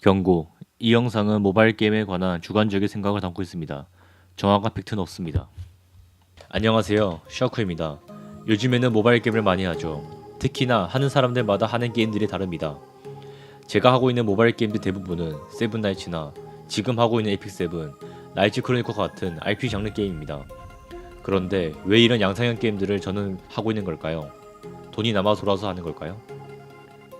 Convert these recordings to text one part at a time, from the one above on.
경고. 이 영상은 모바일 게임에 관한 주관적인 생각을 담고 있습니다. 정확한 팩트는 없습니다. 안녕하세요. 샤크입니다. 요즘에는 모바일 게임을 많이 하죠. 특히나 하는 사람들마다 하는 게임들이 다릅니다. 제가 하고 있는 모바일 게임들 대부분은 세븐나이츠나 지금 하고 있는 에픽 세븐, 나이츠 크로니커 같은 RPG 장르 게임입니다. 그런데 왜 이런 양상형 게임들을 저는 하고 있는 걸까요? 돈이 남아 돌아서 하는 걸까요?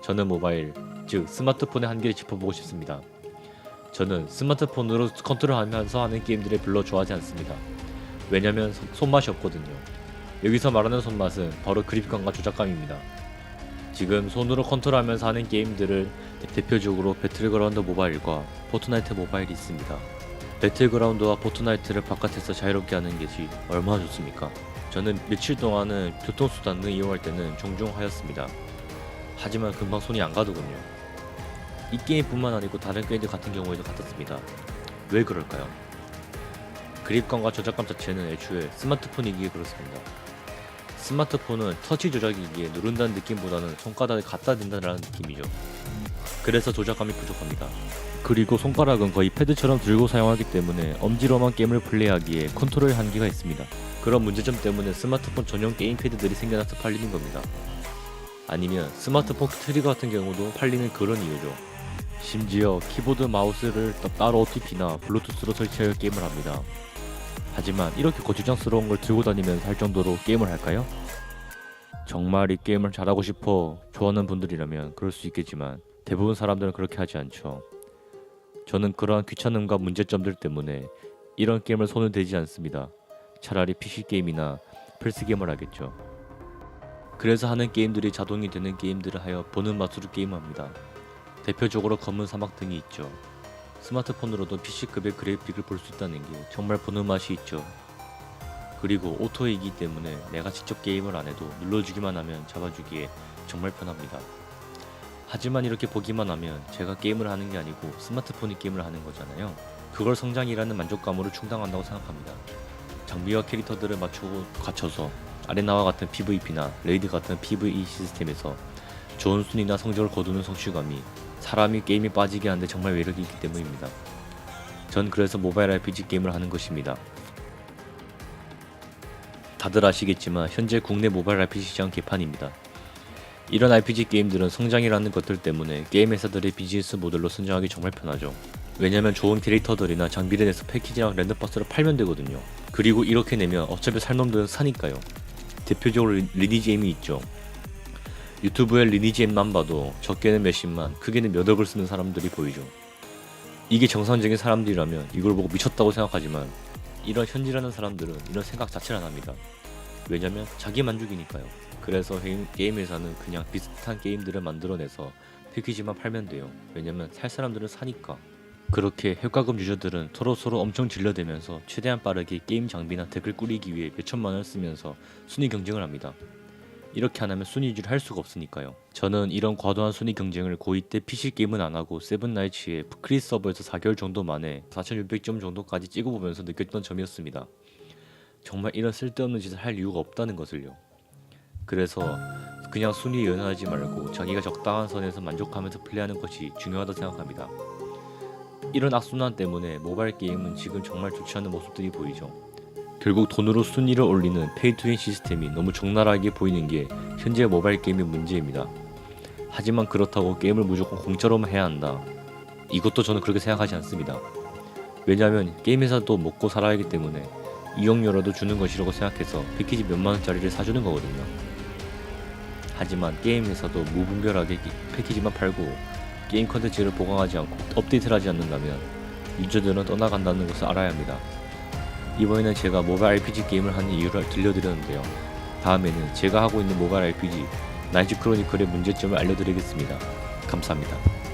저는 모바일, 즉 스마트폰의 한계를 짚어보고 싶습니다. 저는 스마트폰으로 컨트롤하면서 하는 게임들을 별로 좋아하지 않습니다. 왜냐면 손- 손맛이 없거든요. 여기서 말하는 손맛은 바로 그립감과 조작감입니다. 지금 손으로 컨트롤하면서 하는 게임들을 대- 대표적으로 배틀그라운드 모바일과 포트나이트 모바일이 있습니다. 배틀그라운드와 포트나이트를 바깥에서 자유롭게 하는 것이 얼마나 좋습니까? 저는 며칠 동안은 교통수단 등 이용할 때는 종종 하였습니다. 하지만 금방 손이 안 가더군요. 이 게임뿐만 아니고 다른 게임들 같은 경우에도 같았습니다. 왜 그럴까요? 그립감과 저작감 자체는 애초에 스마트폰이기에 그렇습니다. 스마트폰은 터치 조작이기에 누른다는 느낌보다는 손가락을 갖다 댄다는 느낌이죠. 그래서 조작감이 부족합니다. 그리고 손가락은 거의 패드처럼 들고 사용하기 때문에 엄지로만 게임을 플레이하기에 컨트롤 한계가 있습니다. 그런 문제점 때문에 스마트폰 전용 게임 패드들이 생겨나서 팔리는 겁니다. 아니면 스마트폰 트리거 같은 경우도 팔리는 그런 이유죠. 심지어 키보드 마우스를 따- 따로 OTP나 블루투스로 설치하여 게임을 합니다. 하지만 이렇게 거추장스러운 걸 들고 다니면서 할 정도로 게임을 할까요? 정말 이 게임을 잘하고 싶어 좋아하는 분들이라면 그럴 수 있겠지만 대부분 사람들은 그렇게 하지 않죠. 저는 그러한 귀찮음과 문제점들 때문에 이런 게임을 손을 대지 않습니다. 차라리 PC 게임이나 플스 게임을 하겠죠. 그래서 하는 게임들이 자동이 되는 게임들을 하여 보는 맛으로 게임합니다. 대표적으로 검은 사막 등이 있죠. 스마트폰으로도 PC급의 그래픽을 볼 수 있다는 게 정말 보는 맛이 있죠. 그리고 오토이기 때문에 내가 직접 게임을 안 해도 눌러주기만 하면 잡아주기에 정말 편합니다. 하지만 이렇게 보기만 하면 제가 게임을 하는 게 아니고 스마트폰이 게임을 하는 거잖아요. 그걸 성장이라는 만족감으로 충당한다고 생각합니다. 장비와 캐릭터들을 맞추고 갖춰서 아레나와 같은 PVP나 레이드 같은 PVE 시스템에서 좋은 순위나 성적을 거두는 성취감이 사람이 게임에 빠지게 하는데 정말 매력이 있기 때문입니다. 전 그래서 모바일 RPG 게임을 하는 것입니다. 다들 아시겠지만 현재 국내 모바일 RPG 시장 개판입니다. 이런 RPG 게임들은 성장이라는 것들 때문에 게임 회사들의 비즈니스 모델로 선정하기 정말 편하죠. 왜냐면 좋은 캐릭터들이나 장비를 내서 패키지랑 랜덤 박스를 팔면 되거든요. 그리고 이렇게 내면 어차피 살 놈들은 사니까요. 대표적으로 리- 리니지엠이 있죠. 유튜브에 리니지엠만 봐도 적게는 몇십만, 크게는 몇 억을 쓰는 사람들이 보이죠. 이게 정상적인 사람들이라면 이걸 보고 미쳤다고 생각하지만 이런 현질하는 사람들은 이런 생각 자체를 안 합니다. 왜냐면 자기 만족이니까요. 그래서 게임, 회사는 그냥 비슷한 게임들을 만들어내서 패키지만 팔면 돼요. 왜냐면 살 사람들은 사니까. 그렇게 효과금 유저들은 서로 서로 엄청 질러대면서 최대한 빠르게 게임 장비나 덱을 꾸리기 위해 몇천만 원을 쓰면서 순위 경쟁을 합니다. 이렇게 안 하면 순위 유지를 할 수가 없으니까요. 저는 이런 과도한 순위 경쟁을 고2 때 PC 게임은 안 하고 세븐나이츠의 크리스 서버에서 4개월 정도 만에 4,600점 정도까지 찍어보면서 느꼈던 점이었습니다. 정말 이런 쓸데없는 짓을 할 이유가 없다는 것을요. 그래서 그냥 순위에 연연하지 말고 자기가 적당한 선에서 만족하면서 플레이하는 것이 중요하다고 생각합니다. 이런 악순환 때문에 모바일 게임은 지금 정말 좋지 않은 모습들이 보이죠. 결국 돈으로 순위를 올리는 페이투윈 시스템이 너무 적나라하게 보이는 게 현재 모바일 게임의 문제입니다. 하지만 그렇다고 게임을 무조건 공짜로만 해야 한다. 이것도 저는 그렇게 생각하지 않습니다. 왜냐하면 게임 회사도 먹고 살아야 하기 때문에 이용료라도 주는 것이라고 생각해서 패키지 몇만 원짜리를 사주는 거거든요. 하지만 게임 회사도 무분별하게 기- 패키지만 팔고 게임 컨텐츠를 보강하지 않고 업데이트를 하지 않는다면 유저들은 떠나간다는 것을 알아야 합니다. 이번에는 제가 모바일 RPG 게임을 하는 이유를 들려드렸는데요. 다음에는 제가 하고 있는 모바일 RPG 나이츠 크로니클의 문제점을 알려드리겠습니다. 감사합니다.